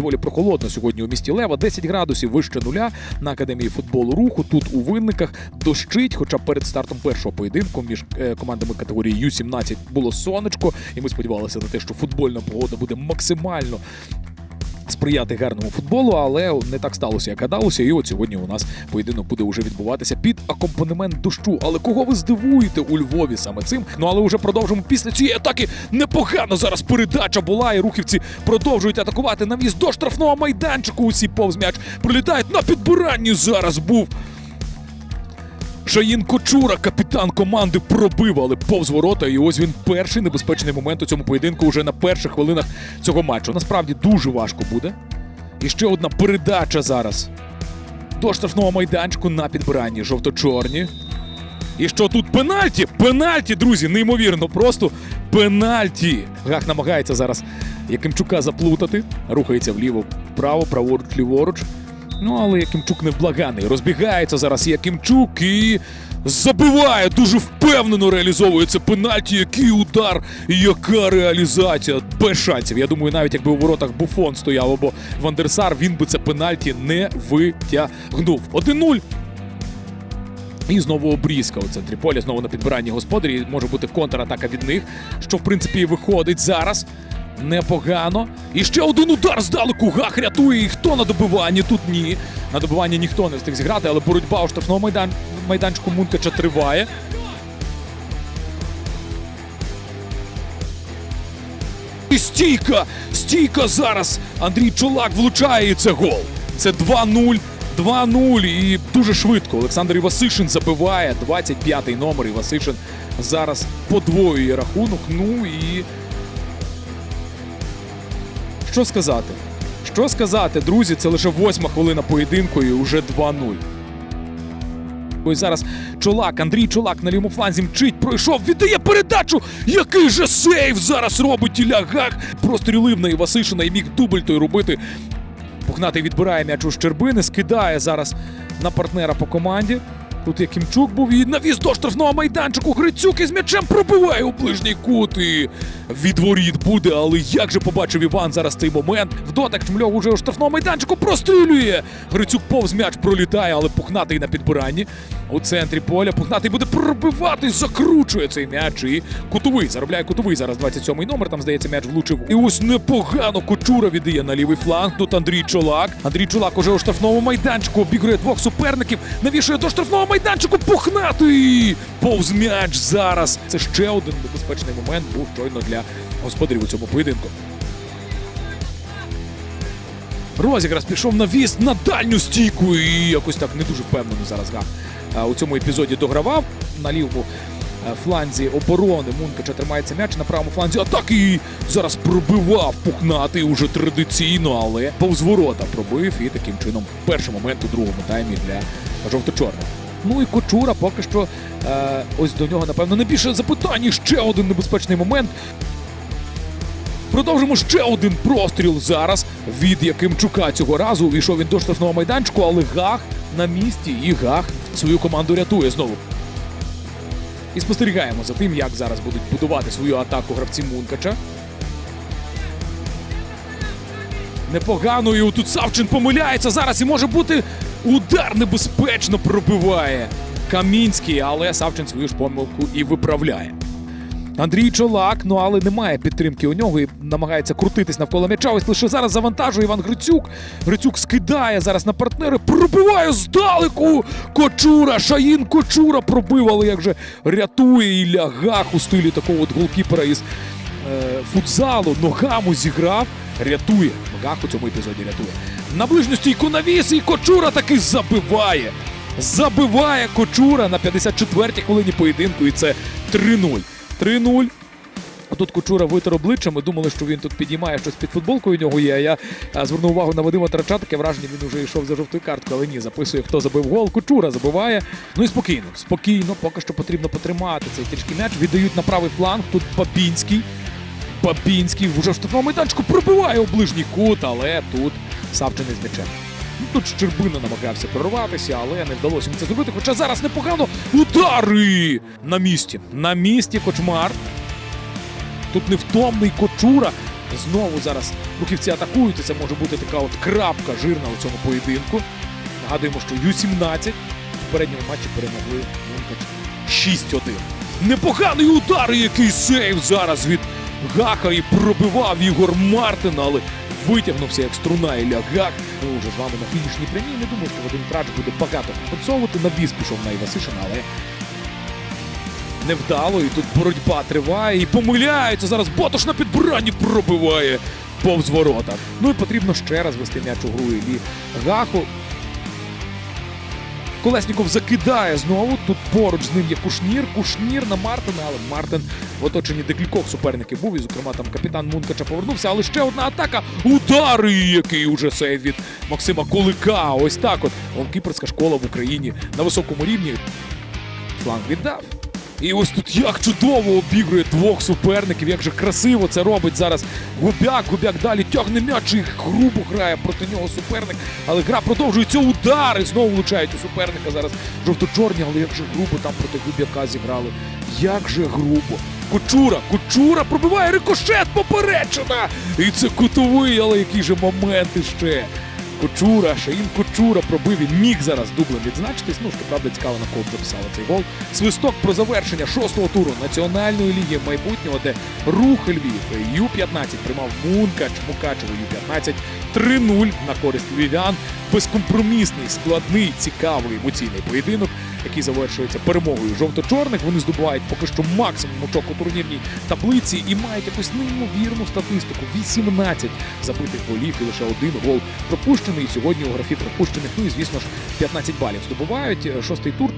доволі прохолодно сьогодні у місті Лева. 10 градусів вище нуля на академії футболу руху. Тут у винниках дощить. Хоча перед стартом першого поєдинку між е, командами категорії Ю-17 було сонечко, і ми сподівалися на те, що футбольна погода буде максимально. Сприяти гарному футболу, але не так сталося, як гадалося. І от сьогодні у нас поєдинок буде вже відбуватися під акомпанемент дощу. Але кого ви здивуєте у Львові саме цим? Ну але вже продовжимо після цієї атаки. Непогано зараз передача була, і рухівці продовжують атакувати навіс до штрафного майданчику. Усі повз м'яч прилітають на підбиранні. Зараз був. Шаїн Кочура, капітан команди, пробив, але повз ворота. І ось він перший небезпечний момент у цьому поєдинку уже на перших хвилинах цього матчу. Насправді дуже важко буде. І ще одна передача зараз. До штрафного майданчику на підбиранні. Жовто-чорні. І що тут пенальті? Пенальті, друзі, неймовірно, просто пенальті. Гах намагається зараз Якимчука заплутати. Рухається вліво, вправо, праворуч, ліворуч. Ну, але Якимчук невблаганий. Розбігається зараз Якимчук і забиває. Дуже впевнено реалізовується пенальті. Який удар, яка реалізація. Без шансів. Я думаю, навіть якби у воротах Буфон стояв або Вандерсар, він би це пенальті не витягнув. 1-0. І знову обрізка у центрі поля, знову на підбиранні господарі. Може бути контратака від них, що в принципі і виходить зараз. Непогано. І ще один удар здалеку. Гах рятує. І хто на добиванні? Тут ні. На добиванні ніхто не встиг зіграти, але боротьба у штрафному майдан... майданчику Мункача триває. І стійка! Стійка зараз! Андрій Чолак влучає і це гол. Це 2-0. 2-0 і дуже швидко. Олександр Івасишин забиває 25-й номер. Івасишин зараз подвоює рахунок. Ну і що сказати? Що сказати, друзі? Це лише восьма хвилина поєдинку і вже 2-0. Ось зараз Чолак, Андрій Чолак на лівому фланзі мчить, пройшов, віддає передачу. Який же сейв зараз робить Ілля Гах. Прострілив на Івасишина і міг дубль той робити. Пухнатий відбирає м'яч у Щербини, скидає зараз на партнера по команді. Тут Якимчук був і навіз до штрафного майданчику. Грицюк із м'ячем пробиває у ближній кут. І від воріт буде, але як же побачив Іван зараз цей момент. Вдотак Чмльов уже у штрафному майданчику прострілює. Грицюк повз м'яч пролітає, але пухнатий на підбиранні. У центрі поля пухнатий буде пробивати, закручує цей м'яч. І кутовий заробляє кутовий зараз 27-й номер. Там здається, м'яч влучив. І ось непогано Кочура віддає на лівий фланг. Тут Андрій Чолак. Андрій Чолак уже у штрафному майданчику обігрує двох суперників. Навішує до штрафного майданчику. Пухнатий! Повз м'яч зараз. Це ще один небезпечний момент був щойно для господарів у цьому поєдинку. Розіграш пішов на віст на дальню стійку і якось так не дуже впевнено зараз гав. У цьому епізоді догравав на лівому е, фланзі оборони. Мункача тримається м'яч на правому фланзі атаки. Зараз пробивав пухнатий уже традиційно, але повз ворота пробив і таким чином перший момент у другому таймі для жовто-чорних. Ну і Кочура поки що е, ось до нього, напевно, не більше запитань. І Ще один небезпечний момент. Продовжимо ще один простріл зараз від Якимчука цього разу. Увійшов він до штрафного майданчику, але Гах на місці і Гах свою команду рятує знову. І спостерігаємо за тим, як зараз будуть будувати свою атаку гравці Мункача. Непогано, і тут Савчин помиляється зараз і може бути удар небезпечно пробиває Камінський, але Савчин свою ж помилку і виправляє. Андрій Чолак, ну але немає підтримки у нього і намагається крутитись навколо м'яча. Ось лише зараз завантажує Іван Грицюк. Грицюк скидає зараз на партнери, пробиває здалеку. Кочура, Шаїн Кочура пробив, але як же рятує Ілля Гах у стилі такого от голкіпера із футзалу. Ногаму зіграв, рятує. Гах у цьому епізоді рятує. На ближню стійку навіс і Кочура таки забиває. Забиває Кочура на 54-й хвилині поєдинку, і це 3-0. 3-0. А тут Кучура витер обличчя. Ми думали, що він тут підіймає щось під футболкою. У нього є. Я звернув увагу на Вадима Трача. Таке враження він вже йшов за жовтою карткою, але ні, записує, хто забив гол. Кучура забиває. Ну і спокійно, спокійно. Поки що потрібно потримати цей тяжкий м'яч. Віддають на правий фланг. Тут Бабінський. Бабінський вже в штрафному майданчику пробиває у ближній кут, але тут Савчин із м'ячем. Ну, Тут Щербина намагався прорватися, але не вдалося йому це зробити. Хоча зараз непогано удари на місці. На місці Кочмар. Тут невтомний Кочура Знову зараз рухівці атакують. і Це може бути така от крапка жирна у цьому поєдинку. Нагадуємо, що Ю-17 в попередньому матчі перемогли Мункач 6-1. Непоганий удар, який сейв зараз від Гаха і пробивав Ігор Мартин, але витягнувся як струна Ілля Гах. Ми вже з вами на фінішній прямій. Не думаю, що Вадим Трач буде багато компенсовувати. На віз пішов на Івасишина, але невдало. І тут боротьба триває. І помиляється. Зараз Ботош на підбиранні пробиває повз ворота. Ну і потрібно ще раз вести м'яч у гру Іллі Гаху. Колесніков закидає знову. Тут поруч з ним є Кушнір. Кушнір на Мартина, але Мартин в оточенні декількох суперників був. І, зокрема, там капітан Мункача повернувся. Але ще одна атака. Удари, який уже сейв від Максима Кулика. Ось так от. Голкіперська школа в Україні на високому рівні. Фланг віддав. І ось тут як чудово обігрує двох суперників, як же красиво це робить зараз Губяк. Губяк далі тягне м'яч і грубо грає проти нього суперник. Але гра продовжується удари. Знову влучають у суперника зараз жовто-чорні, але як же грубо там проти Губяка зіграли. Як же грубо. Кучура, Кучура пробиває рикошет, поперечина! І це кутовий, але який же момент іще. Кучура, Шаїн Кучура пробив і міг зараз дублем відзначитись. Ну, щоправда, цікаво на кого б записали цей гол. Свисток про завершення шостого туру національної ліги майбутнього, де рух Львів Ю-15 приймав Мункач, Мукачево Ю-15 3-0 на користь львів'ян. Безкомпромісний, складний, цікавий емоційний поєдинок, який завершується перемогою жовто-чорних. Вони здобувають поки що максимум очок у турнірній таблиці і мають якусь неймовірну статистику. 18 забитих голів і лише один гол пропущений. Сьогодні у графі пропущених. Ну і звісно ж 15 балів здобувають. Шостий тур